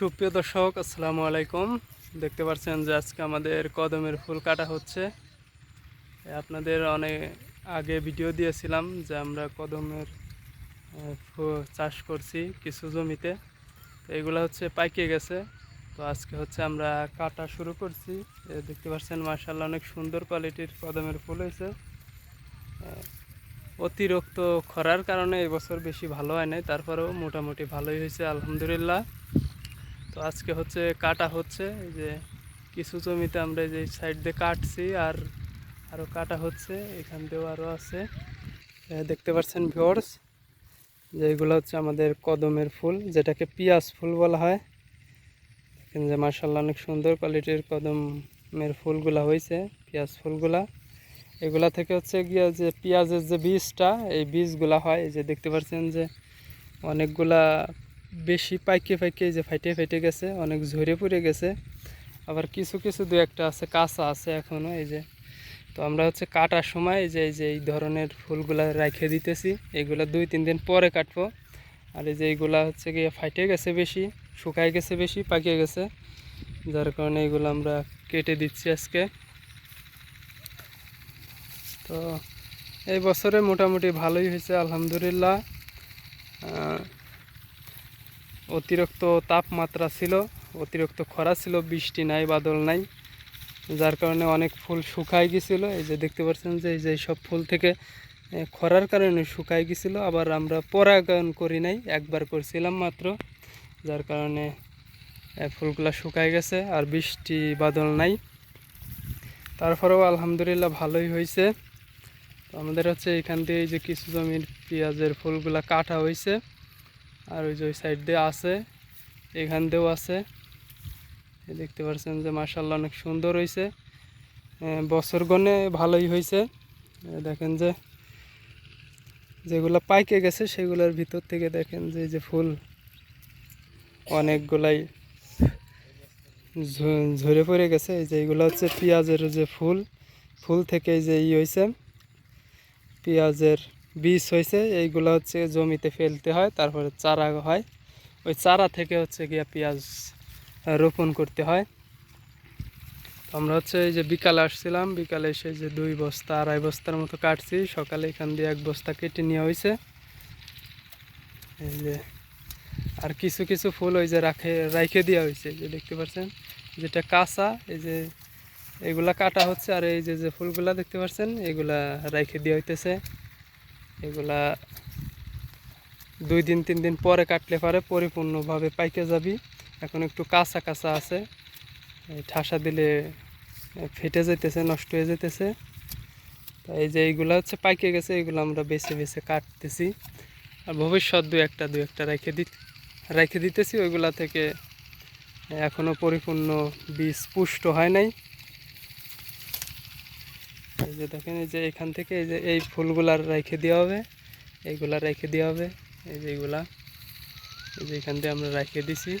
সুপ্রিয় দর্শক, আসসালামু আলাইকুম। দেখতে পাচ্ছেন যে আজকে আমাদের কদমের ফুল কাটা হচ্ছে। আপনাদের অনেক আগে ভিডিও দিয়েছিলাম যে আমরা কদমের চাষ করছি কিছু জমিতে। তো এগুলো হচ্ছে পাইকে গেছে। তো আজকে হচ্ছে আমরা কাটা শুরু করছি। দেখতে পাচ্ছেন মার্শাল্লাহ অনেক সুন্দর কোয়ালিটির কদমের ফুল হয়েছে। অতিরিক্ত খরার কারণে এবছর বেশি ভালো হয় নাই, তারপরেও মোটামুটি ভালোই হয়েছে, আলহামদুলিল্লাহ। তো আজকে হচ্ছে কাটা হচ্ছে, এই যে কিছু জমিতে আমরা যে সাইড দিয়ে কাটছি আর আরও কাটা হচ্ছে, এখান দিয়েও আরও আছে। দেখতে পাচ্ছেন ভিওর্স যে এগুলো হচ্ছে আমাদের কদমের ফুল, যেটাকে পিয়াজ ফুল বলা হয়। দেখেন যে মার্শাল্লাহ অনেক সুন্দর কোয়ালিটির কদমের ফুলগুলা হয়েছে, পেঁয়াজ ফুলগুলা। এগুলা থেকে হচ্ছে গিয়ে যে পেঁয়াজের যে বীজটা, এই বীজগুলা হয় যে দেখতে পাচ্ছেন যে অনেকগুলা বেশি পাইকে পাইকে যে ফাইটে ফাইটে গেছে, অনেক ঝরে পড়ে গেছে। আবার কিছু কিছু দু একটা আছে, কাঁচা আছে এখনও এই যে। তো আমরা হচ্ছে কাটার সময় যে, এই যে এই ধরনের ফুলগুলা রেখে দিতেছি, এগুলা দুই তিন দিন পরে কাটবো। আর এই যে এইগুলা হচ্ছে গিয়ে ফাইটে গেছে বেশি, শুকায় গেছে বেশি, পাকিয়ে গেছে। যার কারণে এগুলো আমরা কেটে দিচ্ছি আজকে। তো এই বছরে মোটামুটি ভালোই হয়েছে, আলহামদুলিল্লাহ। অতিরিক্ত তাপমাত্রা ছিল, অতিরিক্ত খরা ছিল, বৃষ্টি নাই, বাদল নাই, যার কারণে অনেক ফুল শুকায় গেছিল। এই যে দেখতে পাচ্ছেন যে, এই যে সব ফুল থেকে খরার কারণে শুকায় গেছিল, আবার আমরা পরাগায়ন করি নাই, একবার করছিলাম মাত্র, যার কারণে ফুলগুলা শুকায় গেছে, আর বৃষ্টি, বাদল নাই। তারপরেও আলহামদুলিল্লাহ ভালোই হয়েছে। আমাদের হচ্ছে এখান দিয়ে যে কিছু জমির পেঁয়াজের ফুলগুলা কাটা হয়েছে। আর ওই যে ওই সাইড দিয়ে আছে, এখান দিয়েও আছে। দেখতে পাচ্ছেন যে মার্শাল্লাহ অনেক সুন্দর হয়েছে বছর গণে ভালোই হয়েছে দেখেন যে, যেগুলো পাইকে গেছে সেগুলোর ভিতর থেকে দেখেন যে যে ফুল অনেকগুলাই ঝরে পড়ে গেছে। এই যে এগুলো হচ্ছে পেঁয়াজের যে ফুল ফুল থেকে যে ই হয়েছে পেঁয়াজের বীজ হয়েছে, এইগুলো হচ্ছে জমিতে ফেলতে হয়, তারপরে চারা হয়। ওই চারা থেকে হচ্ছে গিয়া পেঁয়াজ রোপণ করতে হয়। আমরা হচ্ছে এই যে বিকালে আসছিলাম, বিকালে এসে যে দুই বস্তা, আড়াই বস্তার মতো কাটছি। সকালে এখান দিয়ে এক বস্তা কেটে নেওয়া হয়েছে। এই যে, আর কিছু কিছু ফুল ওই যে রাখে, রাইখে দেওয়া হয়েছে যে দেখতে পাচ্ছেন, যেটা কাঁচা, এই যে এগুলা কাটা হচ্ছে, আর এই যে যে ফুলগুলা দেখতে পাচ্ছেন, এগুলা রাইখে দেওয়া হইতেছে। এগুলা দুই দিন, তিন দিন পরে কাটলে পারে, পরিপূর্ণভাবে পাইকে যাবি। এখন একটু কাঁচা কাঁচা আছে। ঠাসা দিলে ফেটে যেতেছে নষ্ট হয়ে যেতেছে তো এই যে এইগুলো হচ্ছে পাইকে গেছে এগুলো আমরা বেছে বেছে কাটতেছি। আর ভবিষ্যৎ দু একটা দু একটা রেখে দি রেখে দিতেছি। ওইগুলা থেকে এখনও পরিপূর্ণ বীজ পুষ্ট হয় নাই। এই যে দেখেন, এই যে এখান থেকে এই যে এই ফুলগুলার রেখে দেওয়া হবে। এইগুলা রেখে দেওয়া হবে। এই যে এইগুলা। এই যে এখান দিয়ে আমরা রেখে দিছি।